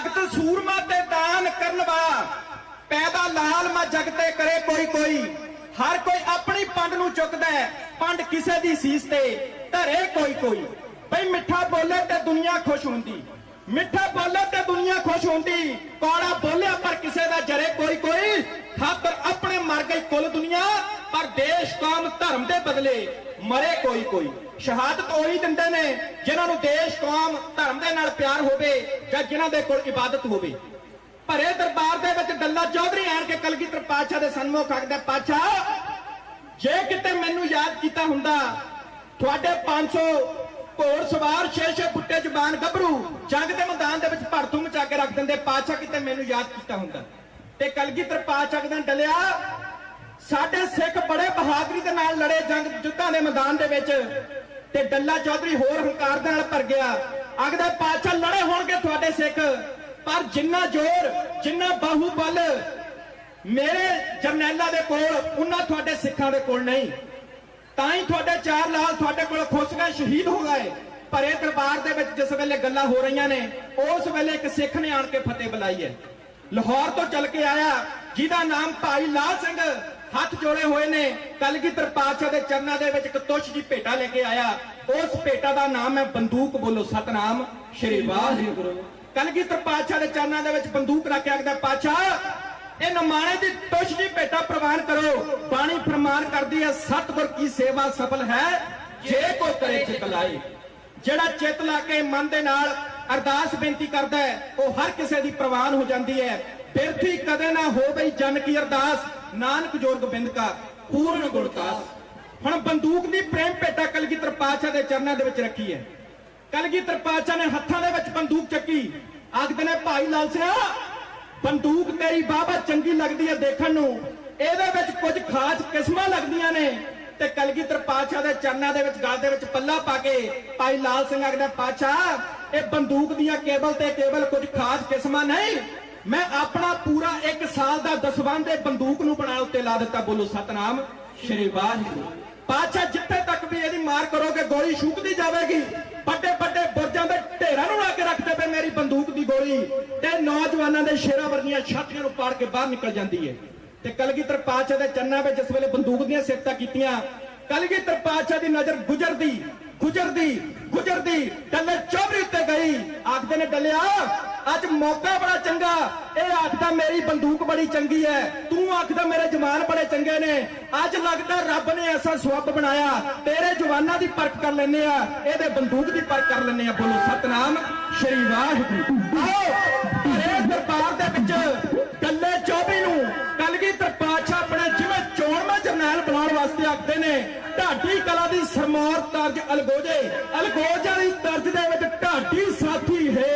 ਭਗਤ ਸੂਰਮਾ ਤੇ ਦਾਨ ਕਰਨਵਾ ਪੈਦਾ ਲਾਲ ਮਾ ਜਗ ਕਰੇ ਕੋਈ ਕੋਈ। ਹਰ ਕੋਈ ਆਪਣੀ ਪੰਡ ਨੂੰ ਚੁੱਕਦਾ ਹੈ, ਪੰਡ ਕਿਸੇ ਦੀ ਸੀਸ ਤੇ ਧਰੇ ਕੋਈ ਕੋਈ। ਬਈ ਮਿੱਠਾ ਬੋਲੇ ਤੇ ਦੁਨੀਆ ਖੁਸ਼ ਹੁੰਦੀ। ਮਿੱਠਾ ਬੋਲੇ ਤੇ ਦੁਨੀਆ ਖੁਸ਼ ਹੁੰਦੀ। ਕੌੜਾ ਬੋਲਿਆ ਪਰ ਕਿਸੇ ਦਾ ਜਰੇ ਕੋਈ ਕੋਈ। ਖਾਤਰ ਮਰ ਗਈ ਕੁੱਲ ਦੁਨੀਆ, ਪਰ ਦੇਸ਼, ਕੌਮ, ਧਰਮ ਦੇ ਬਦਲੇ ਮਰੇ ਕੋਈ ਕੋਈ। ਸ਼ਹਾਦਤ ਉਹੀ ਦਿੰਦੇ ਨੇ, ਜਿਨ੍ਹਾਂ ਨੂੰ ਦੇਸ਼, ਕੌਮ, ਧਰਮ ਦੇ ਨਾਲ ਪਿਆਰ ਹੋਵੇ ਜਾਂ ਜਿਨ੍ਹਾਂ ਦੇ ਕੋਲ ਇਬਾਦਤ ਹੋਵੇ। ਭਰੇ ਦਰਬਾਰ ਦੇ ਵਿੱਚ ਡੱਲਾ ਚੌਧਰੀ ਆਣ ਕੇ ਕਲਗੀਧਰ ਪਾਤਸ਼ਾਹ ਦੇ ਸਨਮੁਖ ਆਖਦਾ, ਪਾਤਸ਼ਾਹ, ਜੇ ਕਿਤੇ ਮੈਨੂੰ ਯਾਦ ਕੀਤਾ ਹੁੰਦਾ, ਤੁਹਾਡੇ 500 ਘੋੜ ਸਵਾਰ ਛੇ ਛੇ ਬੁੱਟੇ ਜ਼ਬਾਨ ਗੱਭਰੂ ਜੰਗ ਦੇ ਮੈਦਾਨ ਦੇ ਵਿੱਚ ਭੜਥੂ ਮਚਾ ਕੇ ਰੱਖ ਦਿੰਦੇ, ਪਾਤਸ਼ਾਹ ਕਿਤੇ ਮੈਨੂੰ ਯਾਦ ਕੀਤਾ ਹੁੰਦਾ। ਤੇ ਕਲਗੀਧਰ ਪਾਤਸ਼ਾਹ ਕਹਿੰਦਾ ਡਲਿਆ ਸਾਡੇ ਸਿੱਖ ਬੜੇ ਬਹਾਦਰੀ ਦੇ ਨਾਲ ਲੜੇ ਜੰਗ ਜੁੱਧਾਂ ਦੇ ਮੈਦਾਨ ਦੇ ਵਿੱਚ ਤੇ ਡੱਲਾ ਚੌਧਰੀ ਹੋਰ ਹੰਕਾਰ ਦੇ ਨਾਲ ਭਰ ਗਿਆ। ਅਗਦੇ ਪਾਤਸ਼ਾਹ ਲੜੇ ਹੋਣਗੇ ਤੁਹਾਡੇ ਸਿੱਖ, ਪਰ ਜਿੰਨਾ ਜ਼ੋਰ, ਜਿੰਨਾ ਬਾਹੂਬਲ ਮੇਰੇ ਜਰਨੈਲਾਂ ਦੇ ਕੋਲ ਉਹਨਾਂ ਤੁਹਾਡੇ ਸਿੱਖਾਂ ਦੇ ਕੋਲ ਨਹੀਂ। ਤਾਂ ਹੀ ਤੁਹਾਡੇ ਚਾਰ ਲਾਲ ਤੁਹਾਡੇ ਕੋਲ ਖੁੱਸ ਗਏ, ਸ਼ਹੀਦ ਹੋ ਗਏ। ਪਰ ਇਹ ਦਰਬਾਰ ਦੇ ਵਿੱਚ ਜਿਸ ਵੇਲੇ ਗੱਲਾਂ ਹੋ ਰਹੀਆਂ ਨੇ, ਉਸ ਵੇਲੇ ਇੱਕ ਸਿੱਖ ਨੇ ਆਣ ਕੇ ਫਤਿਹ ਬੁਲਾਈ ਹੈ। ਲਾਹੌਰ ਤੋਂ ਚੱਲ ਕੇ ਆਇਆ, ਜਿਹਦਾ ਨਾਮ ਭਾਈ ਲਾਲ ਸਿੰਘ ਹੱਥ ਜੋੜੇ ਹੋਏ ਨੇ। ਕਲਗੀਧਰ ਪਾਤਸ਼ਾਹ ਦੇ ਚਰਨਾਂ ਦੇ ਵਿੱਚ ਇੱਕ ਤੁਸ਼ ਜੀ ਭੇਟਾ ਲੈ ਕੇ ਆਇਆ। ਉਸ ਭੇਟਾ ਦਾ ਨਾਮ ਹੈ ਬੰਦੂਕ ਬੋਲੋ, ਸਤਨਾਮ, ਸ਼੍ਰੀ ਵਾਹਿਗੁਰੂ। ਕਲਗੀਧਰ ਪਾਤਸ਼ਾਹ ਦੇ ਚਰਨਾਂ ਦੇ ਵਿੱਚ ਬੰਦੂਕ ਰੱਖ ਕੇ ਆਖਦਾ ਪਾਤਸ਼ਾਹ ਇਹ ਨਮਾਣੇ ਦੀ ਤੁਸ਼ ਦੀ ਭੇਟਾ ਪ੍ਰਵਾਨ ਕਰੋ। ਬਾਣੀ ਫਰਮਾਨ ਕਰਦੀ ਹੈ, ਸਤਿਗੁਰ ਕੀ ਸੇਵਾ ਸਫਲ ਹੈ, ਜੇ ਕੋ ਕਰੇ ਚਿਤ ਲਾਏ। ਜਿਹੜਾ ਚਿੱਤ ਲਾ ਕੇ ਮਨ ਦੇ ਨਾਲ ਅਰਦਾਸ ਬੇਨਤੀ ਕਰਦਾ ਹੈ, ਉਹ ਹਰ ਕਿਸੇ ਦੀ ਪ੍ਰਵਾਨ ਹੋ ਜਾਂਦੀ ਹੈ। ਬਿਰਥੀ ਕਦੇ ਨਾ ਹੋਵੇ ਜਨ ਕੀ ਅਰਦਾਸ। ਨਾਨਕ ਜੋਰ ਗੋਬਿੰਦ ਕਾ ਪੂਰਨ ਗੁਰਦਾਸ ਹੁਣ ਬੰਦੂਕ ਦੀ ਪ੍ਰੇਮ ਭੇਟਾ ਕਲਗੀਧਰ ਪਾਤਸ਼ਾਹ ਦੇ ਚਰਨਾਂ ਦੇ ਵਿੱਚ ਰੱਖੀ ਹੈ। ਕਲਗੀਧਰ ਪਾਤਸ਼ਾਹ ਨੇ ਹੱਥਾਂ ਦੇ ਵਿੱਚ ਬੰਦੂਕ ਚੱਕੀ। ਆਖਦੇ ਨੇ, ਭਾਈ ਲਾਲ ਸਿੰਘ ਬੰਦੂਕ ਤੇਰੀ ਬਾਬਾ ਚੰਗੀ ਲੱਗਦੀ ਹੈ ਦੇਖਣ ਨੂੰ। ਇਹਦੇ ਵਿੱਚ ਕੁਝ ਖਾਸ ਕਿਸਮਾਂ ਲੱਗਦੀਆਂ ਨੇ। ਤੇ ਕਲਗੀਧਰ ਪਾਤਸ਼ਾਹ ਦੇ ਚਰਨਾਂ ਦੇ ਵਿੱਚ, ਗਲ ਦੇ ਵਿੱਚ ਪੱਲਾ ਪਾ ਕੇ ਭਾਈ ਲਾਲ ਸਿੰਘ ਆਖਦਾ, ਪਾਤਸ਼ਾਹ, ਇਹ ਬੰਦੂਕ ਦੀਆਂ ਕੇਵਲ ਤੇ ਕੇਵਲ ਕੁਝ ਖਾਸ ਕਿਸਮਾਂ ਨਹੀਂ। ਮੈਂ ਆਪਣਾ ਪੂਰਾ 1 ਸਾਲ ਦਾ ਦਸਵੰਧ ਇਹ ਬੰਦੂਕ ਨੂੰ ਬਣਾ ਉੱਤੇ ਲਾ ਦਿੱਤਾ, ਬੋਲੋ ਸਤਨਾਮ, ਸ਼੍ਰੀ ਵਾਹਿਗੁਰੂ। ਪਾਤਸ਼ਾਹ ਜਿੱਥੇ ਤੱਕ ਵੀ ਇਹਦੀ ਮਾਰ ਕਰੋਗੇ, ਗੋਲੀ ਛੂਕਦੀ ਜਾਵੇਗੀ। ਵੱਡੇ ਵੱਡੇ ਬੁਰਜਾਂ ਦੇ ਢੇਰਾਂ ਨੂੰ ਲਾ ਕੇ ਰੱਖਦੇ ਪਏ ਮੇਰੀ ਬੰਦੂਕ ਦੀ ਗੋਲੀ। ਤੇ ਨੌਜਵਾਨਾਂ ਦੇ ਸ਼ੇਰਾਂ ਵਰਗੀਆਂ ਛਾਤੀਆਂ ਨੂੰ ਪਾੜ ਕੇ ਬਾਹਰ ਨਿਕਲ ਜਾਂਦੀ ਹੈ ਤੇ ਕਲਗੀਧਰ ਪਾਤਸ਼ਾਹ ਦੇ ਚੰਨਾ ਵਿੱਚ ਜਿਸ ਵੇਲੇ ਬੰਦੂਕ ਦੀਆਂ ਸਿਫਤਾਂ ਕੀਤੀਆਂ, ਕਲਗੀਧਰ ਪਾਤਸ਼ਾਹ ਦੀ ਨਜ਼ਰ ਗੁਜਰਦੀ ਗੁਜਰਦੀ ਗੁਜਰਦੀ, ਡੱਲੇ ਚੌਧਰੀ ਉੱਤੇ ਗਈ। ਆਖਦੇ ਨੇ, ਡੱਲਿਆ ਅੱਜ ਮੌਕਾ ਬੜਾ ਚੰਗਾ। ਇਹ ਆਖਦਾ ਮੇਰੀ ਬੰਦੂਕ ਬੜੀ ਚੰਗੀ ਹੈ ਤੂੰ ਆਖਦਾ ਮੇਰੇ ਜਵਾਨ ਬੜੇ ਚੰਗੇ ਨੇ। ਅੱਜ ਲੱਗਦਾ ਰੱਬ ਨੇ ਐਸਾ ਸਵੱਬ ਬਣਾਇਆ। ਤੇਰੇ ਜਵਾਨਾਂ ਦੀ ਪਰਖ ਕਰ ਲੈਨੇ ਆ। ਇਹਦੇ ਬੰਦੂਕ ਦੀ ਪਰਖ ਕਰ ਲੈਨੇ ਆ। ਬੋਲੋ, ਸਤਨਾਮ ਸ਼੍ਰੀ ਵਾਹਿਗੁਰੂ। ਆਓ ਇਹ ਦਰਬਾਰ ਦੇ ਵਿੱਚ ਕੱਲੇ 24 ਨੂੰ ਕਲਗੀਧਰ ਪਾਤਸ਼ਾਹ ਆਪਣੇ ਜਿਵੇਂ ਚੋਣਵੇਂ ਜਰਨੈਲ ਬਣਾਉਣ ਵਾਸਤੇ ਆਖਦੇ ਨੇ। ਢਾਡੀ ਕਲਾ ਦੀ ਸਰਮੌਰ ਤਰਜ ਅਲਗੋਜੇ। ਅਲਗੋਜ ਦੀ ਤਰਜ ਦੇ ਵਿੱਚ ਢਾਡੀ ਸਾਥੀ ਹੈ।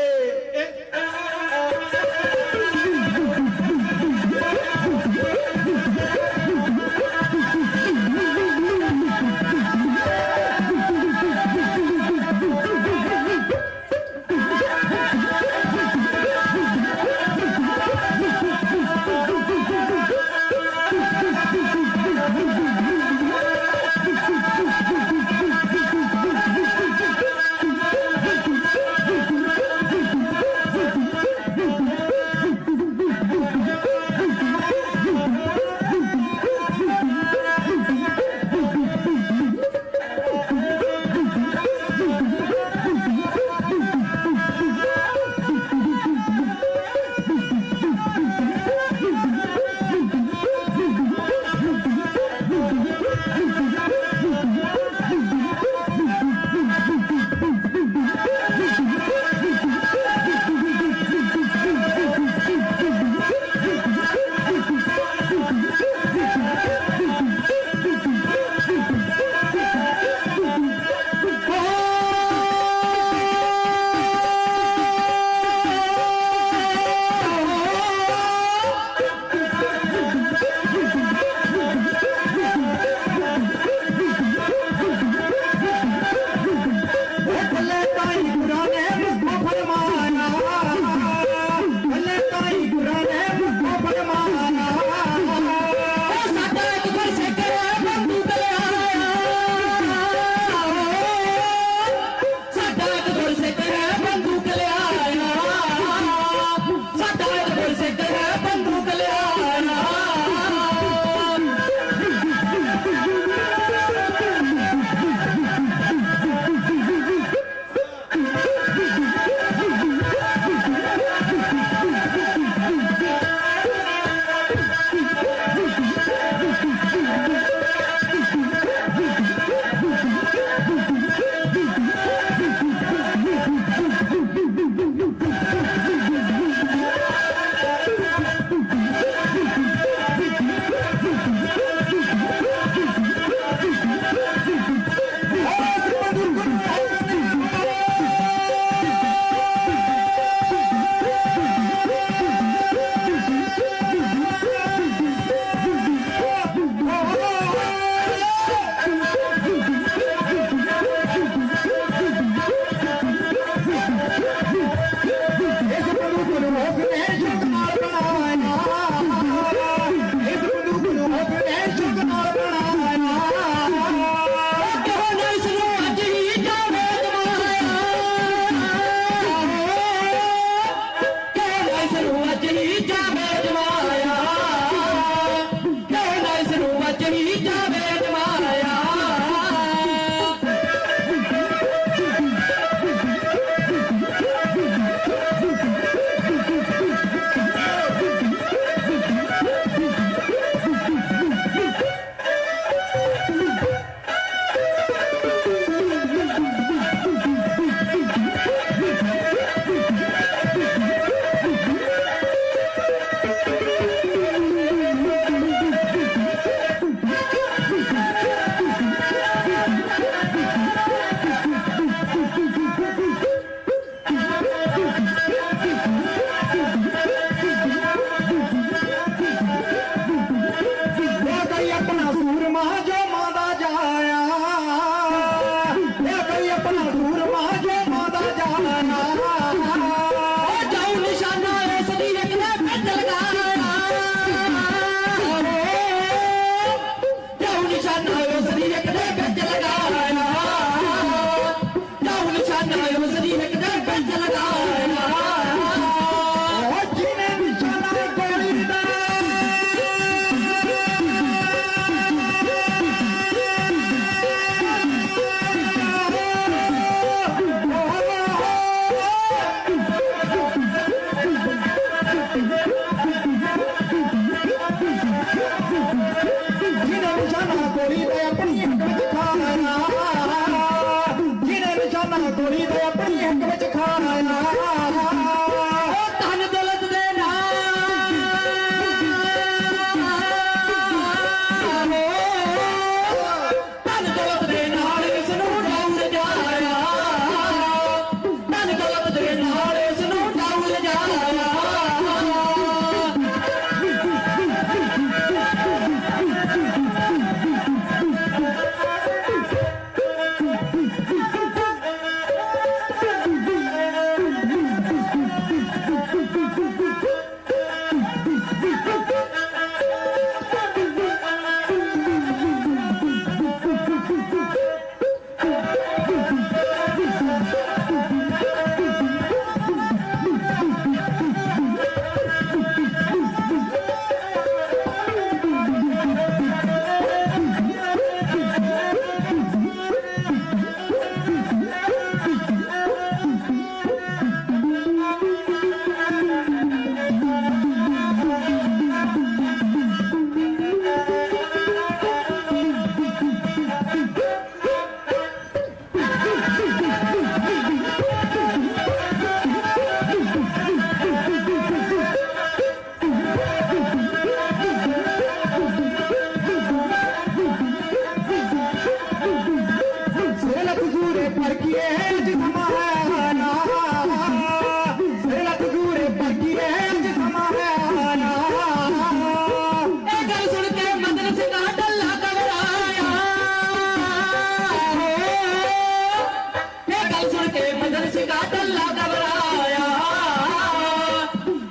ਕੇ ਮਦਨ ਸਿੰਘਾ ਡੱਲਾ ਘਬਰਾਇਆ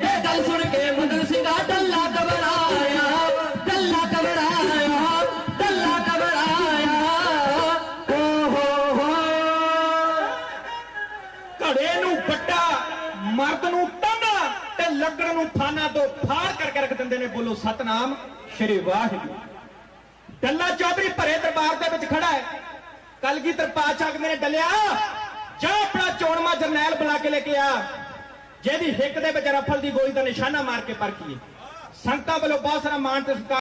ਇਹ ਗੱਲ ਸੁਣ ਕੇ ਮਦਨ ਸਿੰਘਾ ਡੱਲਾ ਘਬਰਾਇਆ ਡੱਲਾ ਘਬਰਾਇਆ ਡੱਲਾ ਘਬਰਾਇਆ ਓ ਹੋ ਹੋ। ਘੜੇ ਨੂੰ ਵੱਡਾ, ਮਰਦ ਨੂੰ ਤਾਨਾ ਤੇ ਲੱਕੜ ਨੂੰ ਫਾਨਾ ਤੋਂ ਫਾੜ ਕਰਕੇ ਰੱਖ ਦਿੰਦੇ ਨੇ ਬੋਲੋ ਸਤਨਾਮ ਸ਼੍ਰੀ ਵਾਹਿਗੁਰੂ। ਡੱਲਾ ਚੌਧਰੀ ਭਰੇ ਦਰਬਾਰ ਦੇ ਵਿੱਚ ਖੜਾ ਹੈ। ਕਲਗੀਧਰ ਪਾਤਸ਼ਾਹ ਕਹਿੰਦੇ ਨੇ ਡੱਲਿਆ ਜਾ ਆਪਣਾ ਚੋਣਮਾ ਜਰਨੈਲ ਬੁਲਾ ਕੇ ਲੈ ਕੇ ਆ। ਜਿਹਦੀ ਹਿੱਕ ਦੇ ਵਿੱਚ ਰਫਲ ਦੀ ਗੋਲੀ ਦਾ ਨਿਸ਼ਾਨਾ ਮਾਰ ਕੇ ਪਰਖੀਏ। ਸੰਗਤਾਂ ਵੱਲੋਂ ਬਹੁਤ ਸਾਰਾ ਮਾਣ ਤੇ ਸਤਿਕਾਰ